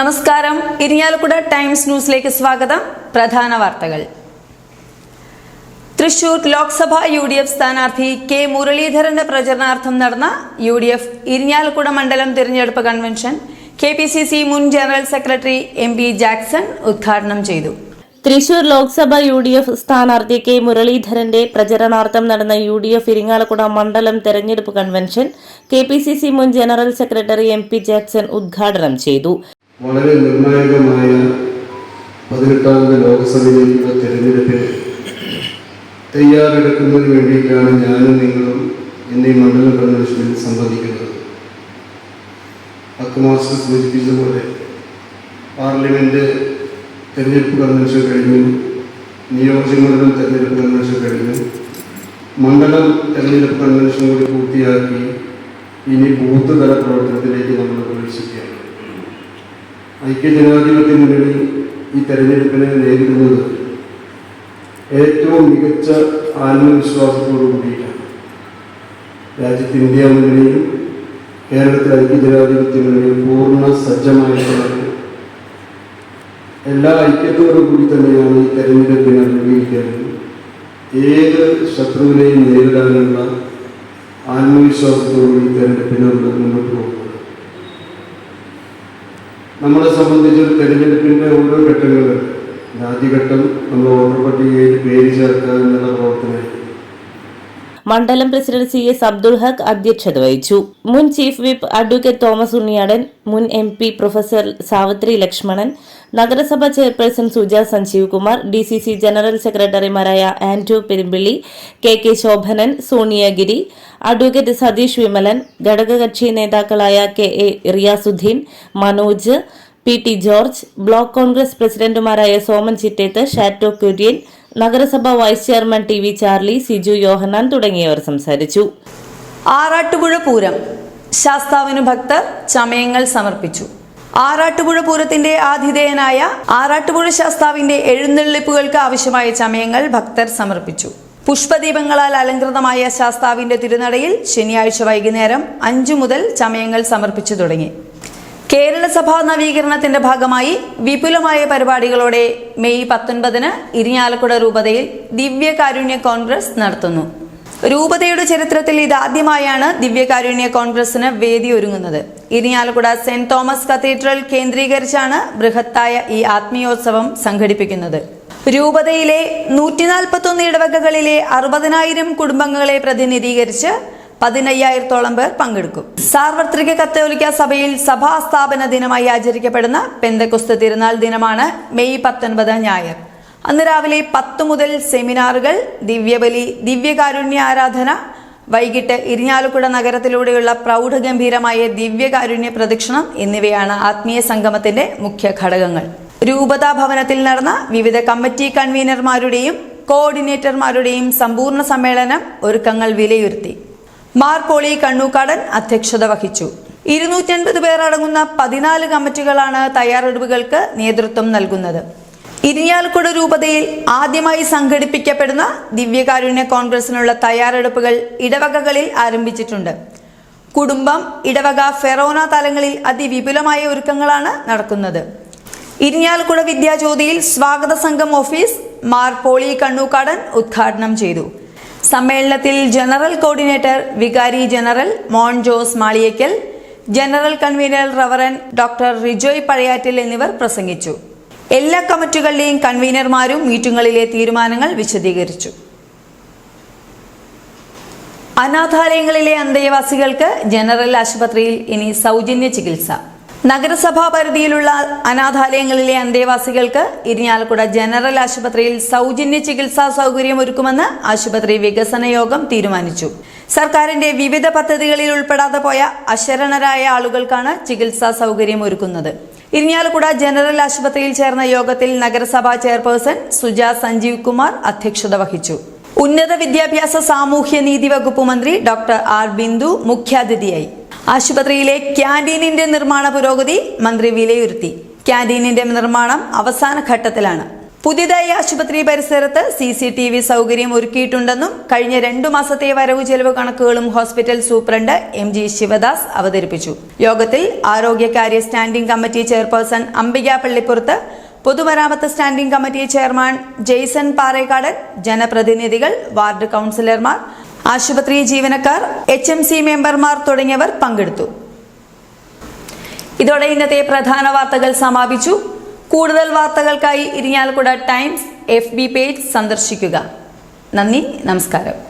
നമസ്കാരം. ഇരിഞ്ഞാലക്കുട ടൈംസ് ന്യൂസിലേക്ക് സ്വാഗതം. പ്രധാന വാർത്തകൾ. Thrissur Lok Sabha U D F സ്ഥാനാർത്ഥി കെ മുരളീധരന്റെ പ്രചരണാർത്ഥം നടന്ന യു ഡി എഫ് ഇരിഞ്ഞാലക്കുട മണ്ഡലം തിരഞ്ഞെടുപ്പ് convention K P C C മുൻ general secretary M P Jackson ഉദ്ഘാടനം ചെയ്തു. Thrissur Lok Sabha U D F സ്ഥാനാർത്ഥി കെ മുരളീധരന്റെ പ്രചരണാർത്ഥം നടന്ന യു ഡി എഫ് ഇരിങ്ങാലക്കുട മണ്ഡലം തെരഞ്ഞെടുപ്പ് convention K P C C മുൻ general secretary M P Jackson ഉദ്ഘാടനം ചെയ്തു. വളരെ നിർണായകമായ പതിനെട്ടാമത് ലോക്സഭയിലേക്കുള്ള തെരഞ്ഞെടുപ്പിന് തയ്യാറെടുക്കുന്നതിന് വേണ്ടിയിട്ടാണ് ഞാനും നിങ്ങളും എന്നീ മണ്ഡലം കൺവെൻഷനിൽ സംബന്ധിക്കുന്നത്. മാസം സൂചിപ്പിച്ചതുപോലെ പാർലമെന്റ് തെരഞ്ഞെടുപ്പ് കൺവെൻഷൻ കഴിഞ്ഞു നിയോജകമണ്ഡലം തെരഞ്ഞെടുപ്പ് കൺവെൻഷൻ കഴിഞ്ഞു. മണ്ഡലം തെരഞ്ഞെടുപ്പ് കൺവെൻഷൻ കൂടി പൂർത്തിയാക്കി ഇനി ബൂത്ത് തല പ്രവർത്തനത്തിലേക്ക് നമ്മൾ പ്രവേശിക്കുകയാണ്. ഐക്യജനാധിപത്യ മുന്നണി ഈ തെരഞ്ഞെടുപ്പിനെ നേരിടുന്നത് ഏറ്റവും മികച്ച ആത്മവിശ്വാസത്തോടു കൂടിയിട്ടാണ്. രാജ്യത്ത് ഇന്ത്യ മുന്നണിയും കേരളത്തിലെ ഐക്യജനാധിപത്യ മുന്നണിയും പൂർണ സജ്ജമായിട്ടുള്ളത് എല്ലാ ഐക്യത്തോടു കൂടി തന്നെയാണ് ഈ തെരഞ്ഞെടുപ്പിനെ അഭിമുഖീകരിക്കുന്നത് ഏത് ശത്രുവിനെയും നേരിടാനുള്ള ആത്മവിശ്വാസത്തോടുകൂടി തെരഞ്ഞെടുപ്പിനെ മുന്നോട്ട് നമ്മളെ സംബന്ധിച്ചൊരു തെരഞ്ഞെടുപ്പിന്റെ ഓരോ ഘട്ടങ്ങൾ ആദ്യഘട്ടം നമ്മൾ വോട്ടർ പട്ടികയിൽ പേര് ചേർക്കുക എന്നുള്ള പ്രവർത്തനമായിരുന്നു മണ്ഡലം president C S Abdul Haq അധ്യക്ഷത വഹിച്ചു. മുൻ chief whip advocate Thomas Unniyadan മുൻ M P professor Savithri Lakshmanan നഗരസഭ chairperson Suja Sanjeev Kumar D C C general സെക്രട്ടറിമാരായ Anto Perumpilly K K Shobhanan Soniyagiri advocate Satheesh Vimalan ഘടകകക്ഷി നേതാക്കളായ K A Riyasuddin Manoj P T George block Congress പ്രസിഡന്റുമാരായ സോമൻ ചിറ്റേത്ത് ഷാറ്റോ കുര്യൻ നഗരസഭ vice chairman T V Charlie Siju Yohannan തുടങ്ങിയവർ സംസാരിച്ചു. ആറാട്ടുപുഴ പൂരം. ശാസ്താവിന് ഭക്തർ ചമയങ്ങൾ സമർപ്പിച്ചു. ആറാട്ടുപുഴ പൂരത്തിന്റെ ആതിഥേയനായ ആറാട്ടുപുഴ ശാസ്താവിന്റെ എഴുന്നള്ളിപ്പുകൾക്ക് ആവശ്യമായ ചമയങ്ങൾ ഭക്തർ സമർപ്പിച്ചു. പുഷ്പദീപങ്ങളാൽ അലങ്കൃതമായ ശാസ്താവിന്റെ തിരുനടയിൽ ശനിയാഴ്ച വൈകുന്നേരം അഞ്ചു മുതൽ ചമയങ്ങൾ സമർപ്പിച്ചു തുടങ്ങി. കേരള സഭാ നവീകരണത്തിന്റെ ഭാഗമായി വിപുലമായ പരിപാടികളോടെ മെയ് പത്തൊൻപതിന് ഇരിഞ്ഞാലക്കുട രൂപതയിൽ ദിവ്യകാരുണ്യ കോൺഗ്രസ് നടത്തുന്നു. രൂപതയുടെ ചരിത്രത്തിൽ ഇതാദ്യമായാണ് ദിവ്യകാരുണ്യ കോൺഗ്രസിന് വേദി ഒരുങ്ങുന്നത്. ഇരിഞ്ഞാലക്കുട സെന്റ് തോമസ് കത്തീഡ്രൽ കേന്ദ്രീകരിച്ചാണ് ബൃഹത്തായ ഈ ആത്മീയോത്സവം സംഘടിപ്പിക്കുന്നത്. രൂപതയിലെ നൂറ്റിനാൽപ്പത്തൊന്ന് ഇടവകകളിലെ അറുപതിനായിരം കുടുംബങ്ങളെ പ്രതിനിധീകരിച്ച് പതിനയ്യായിരത്തോളം പേർ പങ്കെടുക്കും. സാർവത്രിക കത്തോലിക്ക സഭയിൽ സഭാ സ്ഥാപന ദിനമായി ആചരിക്കപ്പെടുന്ന പെന്തക്കുസ്ത തിരുനാൾ ദിനമാണ് മെയ് പത്തൊൻപത് ഞായർ. അന്ന് രാവിലെ പത്ത് മുതൽ സെമിനാറുകൾ ദിവ്യബലി ദിവ്യകാരുണ്യ ആരാധന വൈകിട്ട് ഇരിഞ്ഞാലക്കുട നഗരത്തിലൂടെയുള്ള പ്രൗഢഗംഭീരമായ ദിവ്യകാരുണ്യ പ്രദക്ഷിണം എന്നിവയാണ് ആത്മീയ സംഗമത്തിന്റെ മുഖ്യ ഘടകങ്ങൾ. രൂപതാ ഭവനത്തിൽ നടന്ന വിവിധ കമ്മിറ്റി കൺവീനർമാരുടെയും കോർഡിനേറ്റർമാരുടെയും സമ്പൂർണ സമ്മേളനം ഒരുക്കങ്ങൾ വിലയിരുത്തി. മാർ പോളി കണ്ണൂക്കാടൻ അധ്യക്ഷത വഹിച്ചു. ഇരുന്നൂറ്റൻപത് പേർ അടങ്ങുന്ന പതിനാല് കമ്മിറ്റികളാണ് തയ്യാറെടുപ്പുകൾക്ക് നേതൃത്വം നൽകുന്നത്. ഇരിഞ്ഞാലക്കുട രൂപതയിൽ ആദ്യമായി സംഘടിപ്പിക്കപ്പെടുന്ന ദിവ്യകാരുണ്യ കോൺഗ്രസിനുള്ള തയ്യാറെടുപ്പുകൾ ഇടവകകളിൽ ആരംഭിച്ചിട്ടുണ്ട്. കുടുംബം ഇടവക ഫെറോന തലങ്ങളിൽ അതിവിപുലമായ ഒരുക്കങ്ങളാണ് നടക്കുന്നത്. ഇരിഞ്ഞാലക്കുട വിദ്യാജ്യോതിയിൽ സ്വാഗത സംഘം ഓഫീസ് മാർ പോളി കണ്ണൂക്കാടൻ ഉദ്ഘാടനം ചെയ്തു. സമ്മേളനത്തിൽ ജനറൽ കോർഡിനേറ്റർ വികാരി general Mon Jose Maliyakkal general convener reverend doctor Rijoy Pazhayattil എന്നിവർ പ്രസംഗിച്ചു. എല്ലാ കമ്മിറ്റികളുടെയും കൺവീനർമാരും മീറ്റിംഗുകളിലെ തീരുമാനങ്ങൾ വിശദീകരിച്ചു. അനാഥാലയങ്ങളിലെ അന്തേവാസികൾക്ക് ജനറൽ ആശുപത്രിയിൽ ഇനി സൗജന്യ ചികിത്സ. നഗരസഭാ പരിധിയിലുള്ള അനാഥാലയങ്ങളിലെ അന്തേവാസികൾക്ക് ഇരിഞ്ഞാലക്കുട ജനറൽ ആശുപത്രിയിൽ സൗജന്യ ചികിത്സാ സൗകര്യം ഒരുക്കുമെന്ന് ആശുപത്രി വികസന യോഗം തീരുമാനിച്ചു. സർക്കാരിന്റെ വിവിധ പദ്ധതികളിൽ ഉൾപ്പെടാതെ പോയ അശരണരായ ആളുകൾക്കാണ് ചികിത്സാ സൗകര്യം ഒരുക്കുന്നത്. ഇരിഞ്ഞാലക്കുട ജനറൽ ആശുപത്രിയിൽ ചേർന്ന യോഗത്തിൽ നഗരസഭാ ചെയർപേഴ്സൺ സുജ സഞ്ജീവ് കുമാർ അധ്യക്ഷത വഹിച്ചു. ഉന്നത വിദ്യാഭ്യാസ സാമൂഹ്യ നീതി വകുപ്പ് മന്ത്രി ഡോക്ടർ ആർ ബിന്ദു മുഖ്യാതിഥിയായി. ആശുപത്രിയിലെ ക്യാന്റീനിന്റെ നിർമ്മാണ പുരോഗതി മന്ത്രി വിലയിരുത്തി. ക്യാന്റീനിന്റെ നിർമ്മാണം അവസാന ഘട്ടത്തിലാണ്. പുതിയതായി ആശുപത്രി പരിസരത്ത് സി സി ടി വി സൗകര്യം ഒരുക്കിയിട്ടുണ്ടെന്നും കഴിഞ്ഞ രണ്ടു മാസത്തെ വരവ് ചെലവ് കണക്കുകളും hospital superintendent M G Sivadas അവതരിപ്പിച്ചു. യോഗത്തിൽ ആരോഗ്യകാര്യ standing committee chairperson Ambika Pallippurath പൊതുമരാമത്ത് standing committee chairman Jaison Parekkadan ജനപ്രതിനിധികൾ വാർഡ് കൗൺസിലർമാർ ആശുപത്രി ജീവനക്കാർ എച്ച് എം സി മെമ്പർമാർ തുടങ്ങിയവർ പങ്കെടുത്തു. ഇതോടെ ഇന്നത്തെ പ്രധാന വാർത്തകൾ സമാപിച്ചു. കൂടുതൽ വാർത്തകൾക്കായി Irinjalakuda Times F B page സന്ദർശിക്കുക. നന്ദി നമസ്കാരം.